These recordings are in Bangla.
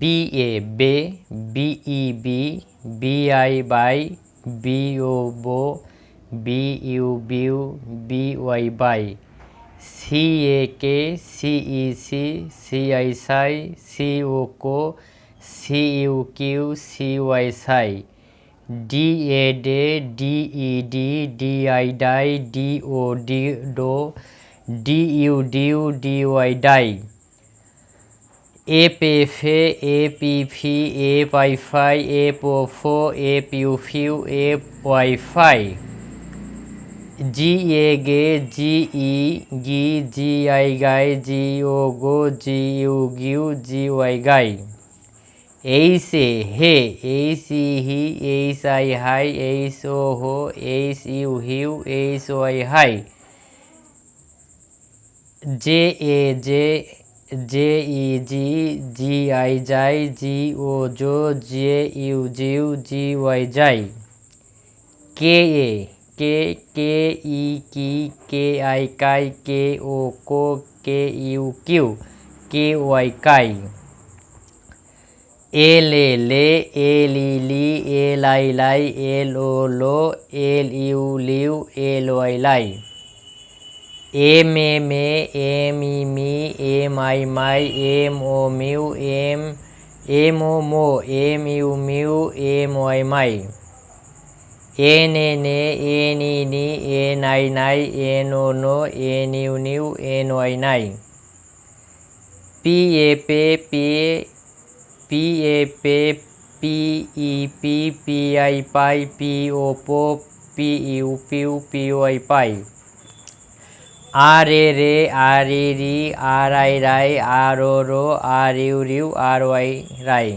বি এ বে B E B B I by B O বো B U view B Y by C A K C E C C I Sai C O co C U Q C Y Sai D A day D E D D I die D O D do D U due D Y die F এফে এপ ইফি এপ আইফাই এপ ওফো এপ ইউফিউ F wifi. G A ga, G E ge G I gi, G O go, G U gu, G Y gy. H A hey H E he H I high H O হো H U Hugh H Y high. J A J J E G G I যাই জি ও জো জে ইউ জিউ জি ওয়াই যাই K A K K E ka K I ki K O ko K U ku K Y ky L A la L E le L I li L O lo L U lu L Y lie M M A M E me M I my M O mew M M O mo M U mew M Y my N N A N E knee N I nigh N O no N U new N Y nigh P A pay P P A pay P E P P I pie P O po P U pew P Y pie R A ra R E re R I Rai. R O rho R U রিউ R Y Rai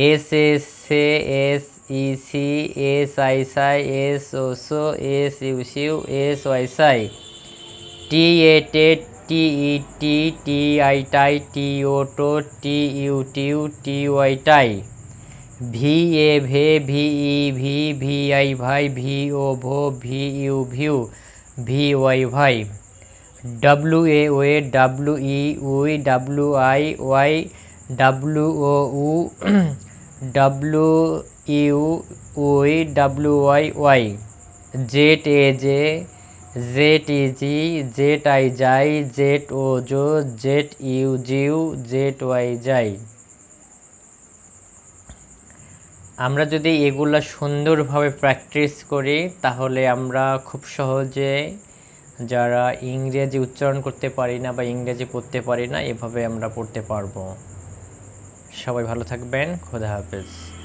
S S say S E C S I Sai S O so S U see you S Y Sai T A টে T E T T I tie T O to T U tube T Y ty V A va V E ve V I vi V O vo V U vu V Y vy W A wa W E we W I Y W O uh W U we W Y Y Z A J Z E G Z I যাই জেট ও জো জেট ইউ জিউ জেট ওয়াই যাই আমরা যদি এগুলা সুন্দরভাবে প্র্যাকটিস করি, তাহলে আমরা খুব সহজে যারা ইংরেজি উচ্চারণ করতে পারি না বা ইংরেজি পড়তে পারি না, এভাবে আমরা পড়তে পারব। সবাই ভালো থাকবেন, খোদা হাফেজ।